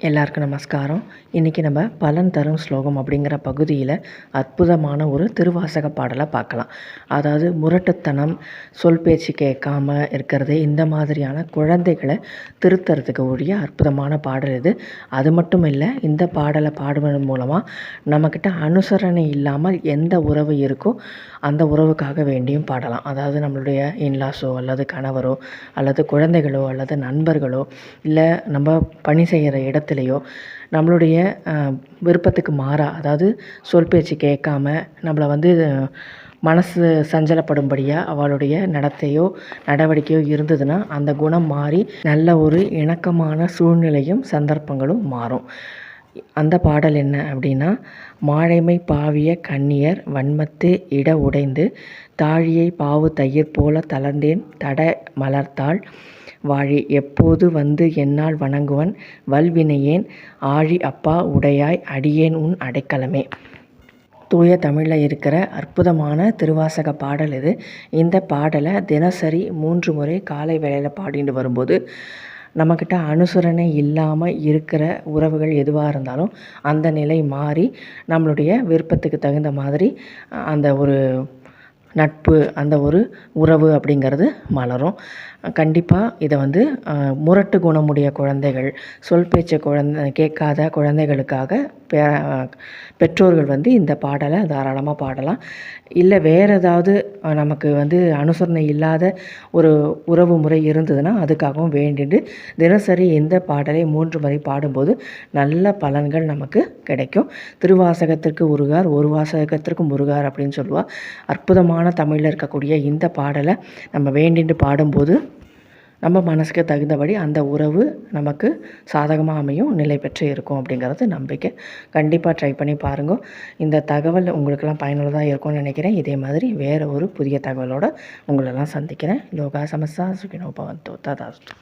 எல்லாருக்கும் நமஸ்காரம். இன்றைக்கி நம்ம பலன் தரும் ஸ்லோகம் அப்படிங்கிற பகுதியில் அற்புதமான ஒரு திருவாசக பாடலை பார்க்கலாம். அதாவது முரட்டுத்தனம் சொல் பேச்சு கேட்காம இருக்கிறது இந்த மாதிரியான குழந்தைகளை திருத்தறதுக்கு உரிய அற்புதமான பாடல் இது. அது மட்டும் இல்லை இந்த பாடலை பாடுவதன் மூலமாக நம்மக்கிட்ட அனுசரணை இல்லாமல் எந்த உறவு இருக்கோ அந்த உறவுக்காக வேண்டியும் பாடலாம். அதாவது நம்மளுடைய இன்லாஸோ அல்லது கணவரோ அல்லது குழந்தைகளோ அல்லது நண்பர்களோ இல்லை நம்ம பணி செய்கிற இடத்துலையோ நம்மளுடைய விருப்பத்துக்கு மாறா அதாவது சொல் பேச்சு கேட்காம நம்மளை வந்து மனசு சஞ்சலப்படும்படியாக அவளுடைய நடத்தையோ நடவடிக்கையோ இருந்ததுன்னா அந்த குணம் மாறி நல்ல ஒரு இணக்கமான சூழ்நிலையும் சந்தர்ப்பங்களும் மாறும். அந்த பாடல் என்ன அப்படின்னா மாழைமை பாவிய கண்ணியர் வன்மத்து இட உடைந்து தாழியை பாவு தயிர் போல தளர்ந்தேன் தட மலர்த்தாள் வாழி. எப்போது வந்து என்னால் வணங்குவன்? வல்வினையேன். ஆழி அப்பா உடையாய் அடியேன் உன் அடைக்கலமே. தூய தமிழில் இருக்கிற அற்புதமான திருவாசக பாடல் இது. இந்த பாடலை தினசரி மூன்று முறை காலை வேளையில் பாடிட்டு வரும்போது நம்மக்கிட்ட அனுசரணை இல்லாமல் இருக்கிற உறவுகள் எதுவாக இருந்தாலும் அந்த நிலை மாறி நம்மளுடைய விருப்பத்துக்கு தகுந்த மாதிரி அந்த ஒரு நட்பு அந்த ஒரு உறவு அப்படிங்கிறது மலரும். கண்டிப்பாக இதை வந்து முரட்டு குணமுடைய குழந்தைகள் சொல் பேச்சு குழந்த கேட்காத குழந்தைகளுக்காக பெ பெற்றோர்கள் வந்து இந்த பாடலை தாராளமாக பாடலாம். இல்லை வேறு ஏதாவது நமக்கு வந்து அனுசரணை இல்லாத ஒரு உறவு முறை இருந்ததுன்னா அதுக்காகவும் வேண்டிட்டு தினசரி இந்த பாடலை மூன்று முறை பாடும்போது நல்ல பலன்கள் நமக்கு கிடைக்கும். திருவாசகத்திற்கு உருகார் ஒரு வாசகத்திற்கும் முருகார் அப்படின்னு சொல்லுவாள் அற்புதமான தமிழில் இருக்கக்கூடிய இந்த பாடலை நம்ம வேண்டிட்டு பாடும்போது நம்ம மனசுக்கு தகுந்தபடி அந்த உறவு நமக்கு சாதகமாக அமையும் நிலை பெற்று இருக்கும் அப்படிங்கிறது நம்பிக்கை. கண்டிப்பாக ட்ரை பண்ணி பாருங்கள் இந்த தகவல் உங்களுக்கெல்லாம் பயனுள்ளதாக இருக்கும்னு நினைக்கிறேன். இதே மாதிரி வேறு ஒரு புதிய தகவலோடு உங்களெல்லாம் சந்திக்கிறேன். லோகா சமஸ்தா சுகினோ தோத்தா ததாஸ்து